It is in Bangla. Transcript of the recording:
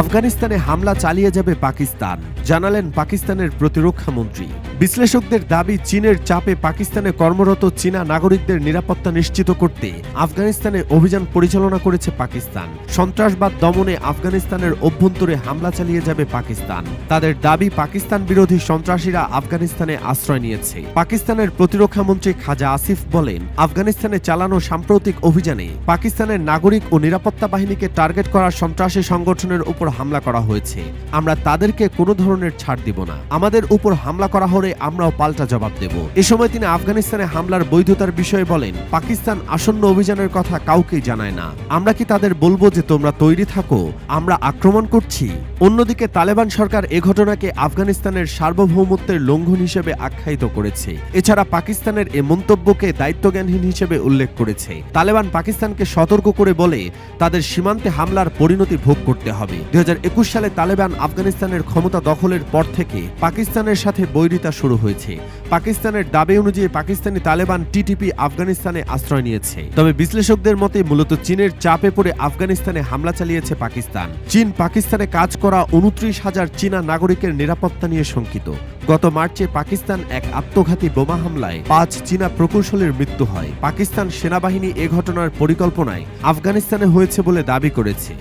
আফগানিস্তানে হামলা চালিয়ে যাবে পাকিস্তান, জানালেন পাকিস্তানের প্রতিরক্ষা মন্ত্রী। বিশ্লেষকদের দাবি, চীনের চাপে পাকিস্তানে কর্মরত চীনা নাগরিকদের নিরাপত্তা নিশ্চিত করতে আফগানিস্তানে অভিযান পরিচালনা করেছে পাকিস্তান। সন্ত্রাসবাদ দমনে আফগানিস্তানের অভ্যন্তরে হামলা চালিয়ে যাবে পাকিস্তান। তাদের দাবি, পাকিস্তান বিরোধী সন্ত্রাসীরা আফগানিস্তানে আশ্রয় নিয়েছে। পাকিস্তানের প্রতিরক্ষা মন্ত্রী খাজা আসিফ বলেন, আফগানিস্তানে চালানো সাম্প্রতিক অভিযানে পাকিস্তানের নাগরিক ও নিরাপত্তা বাহিনীকে টার্গেট করা সন্ত্রাসী সংগঠনের উপর হামলা করা হয়েছে। আমরা তাদেরকে কোনো ধরনের ছাড় দিব না। আমাদের উপর হামলা করা হলে আমরাও পাল্টা জবাব দেব। এ সময় তিনি আফগানিস্তানে হামলার বৈধতার বিষয়ে বলেন, পাকিস্তান আসন্ন অভিযানের কথা কাউকেই জানায় না। আমরা কি তাদের বলব যে তোমরা তৈরি থাকো? আমরা আক্রমণ করছি। অন্যদিকে তালেবান সরকার এ ঘটনাকে আফগানিস্তানের সার্বভৌমত্বের লঙ্ঘন হিসেবে আখ্যায়িত করেছে। এছাড়া পাকিস্তানের এ মন্তব্যকে দায়িত্বজ্ঞানহীন হিসেবে উল্লেখ করেছে। তালেবান পাকিস্তানকে সতর্ক করে বলে, তাদের সীমান্তে হামলার পরিণতি ভোগ করতে হবে। দুই হাজার একুশ সালে তালেবান আফগানিস্তানের ক্ষমতা দখলের পর থেকে পাকিস্তানের সাথে বৈরিতা শুরু হয়েছে। পাকিস্তানের দাবি অনুযায়ী পাকিস্তানি তালেবান টিটিপি আফগানিস্তানে আশ্রয় নিয়েছে। তবে বিশ্লেষকদের মতে, মূলত চীনের চাপে পড়ে আফগানিস্তানে হামলা চালিয়েছে পাকিস্তান। চীন পাকিস্তানে কাজ করা উনত্রিশ হাজার চীনা নাগরিকের নিরাপত্তা নিয়ে শঙ্কিত। গত মার্চে পাকিস্তান এক আত্মঘাতী বোমা হামলায় পাঁচ চীনা প্রকৌশলীর মৃত্যু হয়। পাকিস্তান সেনাবাহিনী এ ঘটনার পরিকল্পনায় আফগানিস্তানে হয়েছে বলে দাবি করেছে।